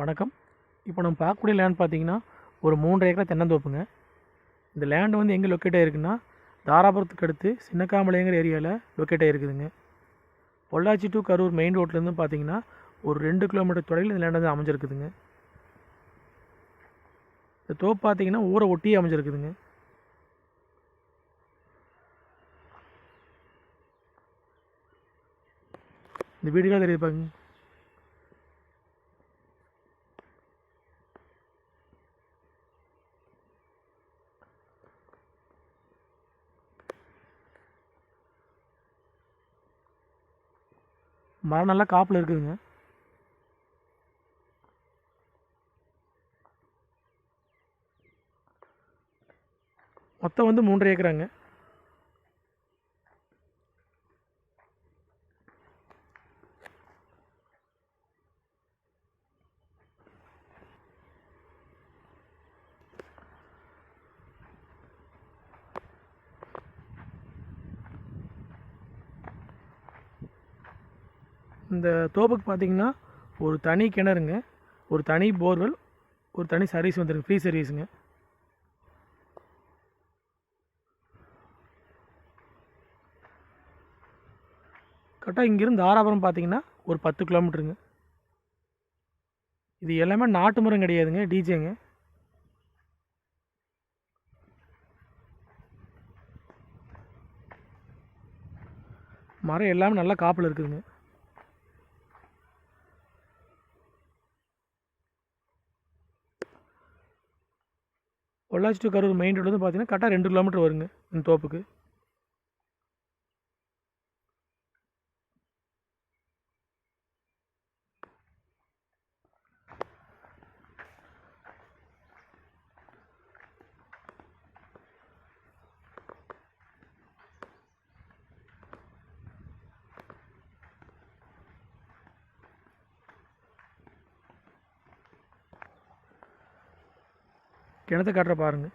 வணக்கம். இப்போ நம்ம பார்க்கக்கூடிய லேண்ட் பார்த்தீங்கன்னா ஒரு மூன்று ஏக்கர் தென்னந்தோப்புங்க. இந்த லேண்டு வந்து எங்கே லொக்கேட் ஆகிருக்குன்னா தாராபுரத்துக்கு அடுத்து சின்னக்காமலைங்கிற ஏரியாவில் லொக்கேட் ஆகிருக்குதுங்க பொள்ளாச்சி டு கரூர் மெயின் ரோட்லேருந்து பார்த்தீங்கன்னா ஒரு ரெண்டு கிலோமீட்டர் தொலைவில் இந்த லேண்ட் வந்து அமைஞ்சிருக்குதுங்க. இந்த தோப்பு பார்த்தீங்கன்னா ஊரை ஒட்டியே அமைஞ்சிருக்குதுங்க. இந்த வீடுகள் தெரியுது பாருங்க. மரம் நல்லா காப்பில் இருக்குதுங்க. மொத்தம் வந்து மூன்றரை ஏக்கராங்க. இந்த தோப்புக்கு பார்த்தீங்கன்னா ஒரு தனி கிணறுங்க ஒரு தனி போர்வெல் ஒரு தனி சர்வீஸ் வந்துருக்கு ஃப்ரீ சர்வீஸுங்க கரெக்டாக இங்கேருந்து தாராபுரம் பார்த்தீங்கன்னா ஒரு பத்து கிலோமீட்டருங்க. இது எல்லாமே நாட்டு மரம் கிடையாதுங்க டிஜேங்க மரம் எல்லாமே நல்லா காப்பில் இருக்குதுங்க. Pollachi to Karur main road வந்து பார்த்தீங்கன்னா கரெக்டாக ரெண்டு கிலோமீட்டர் வருங்க இந்த தோப்புக்கு. கிணத்த காட்டுற பாருங்க.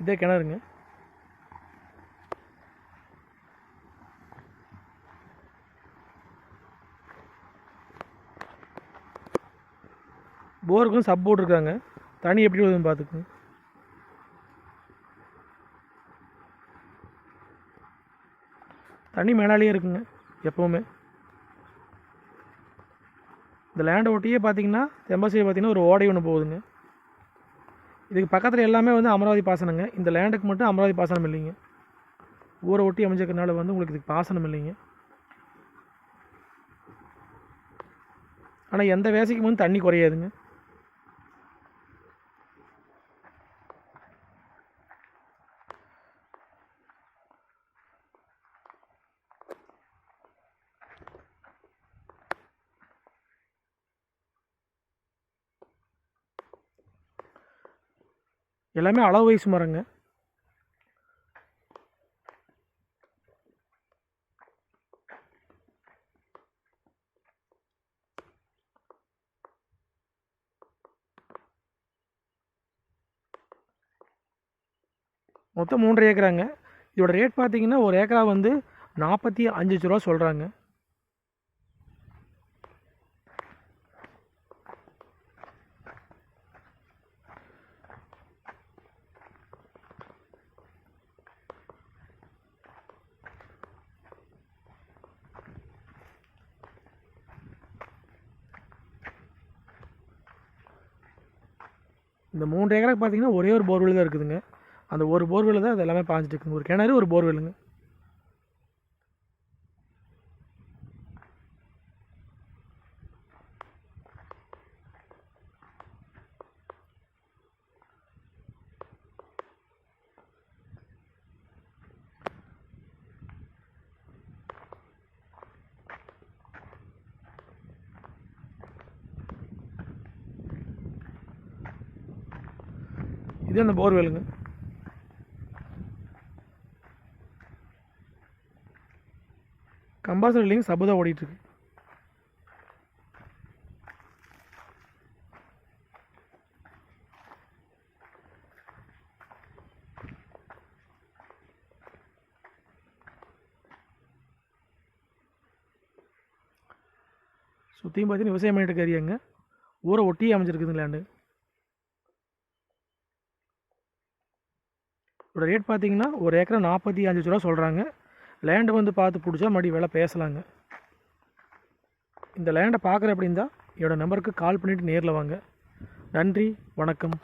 இதே கிணறுங்க. போருக்கும் சப் போட்டிருக்காங்க. தண்ணி எப்படி வருதுன்னு பார்த்துக்குங்க. தண்ணி மேலாலேயே இருக்குங்க எப்போவுமே. இந்த லேண்டை ஒட்டியே பார்த்தீங்கன்னா தெம்பசையை பார்த்தீங்கன்னா ஒரு ஓடை ஒன்று போகுதுங்க. இதுக்கு பக்கத்தில் எல்லாமே வந்து அமராவதி பாசனங்க. இந்த லேண்டுக்கு மட்டும் அமராவதி பாசனம் இல்லைங்க. ஊரை ஒட்டி அமைஞ்சிருக்கனால வந்து உங்களுக்கு இதுக்கு பாசனம் இல்லைங்க. ஆனால் எந்த வேசைக்கும் வந்து தண்ணி குறையாதுங்க. எல்லாமே அளவு வயசு மரங்க. மொத்தம் மூன்றரை ஏக்கராங்க. இதோட ரேட் பார்த்தீங்கன்னா ஒரு ஏக்கரா வந்து நாற்பத்தி அஞ்சு லட்ச ரூபா சொல்கிறாங்க இந்த மூன்று ஏக்கருக்கு பார்த்தீங்கன்னா ஒரே ஒரு போர்வெல் தான் இருக்குதுங்க. அந்த ஒரு போர்வெல் தான் அது எல்லாமே பாஞ்சிட்டு இருக்குங்க. ஒரு கிணறு ஒரு போர்வெல்லுங்க. இது அந்த போர்வெல்லுங்க கம்பாசர் இல்லைங்க சபு ஓடிட்டுருக்கு. சுற்றியும் பார்த்தீங்கன்னா விவசாயம் பண்ணிட்டு கறியாங்க ஊரை ஒட்டியே அமைஞ்சிருக்குது லேண்டு இதோட ரேட் பார்த்தீங்கன்னா ஒரு ஏக்கரை நாற்பத்தி அஞ்சு ரூபா சொல்கிறாங்க லேண்டு வந்து பார்த்து பிடிச்சா மறுபடியும் விலை பேசலாங்க. இந்த லேண்டை பார்க்குற அப்படின்னா என்னோடய நம்பருக்கு கால் பண்ணிவிட்டு நேரில் வாங்க. நன்றி வணக்கம்.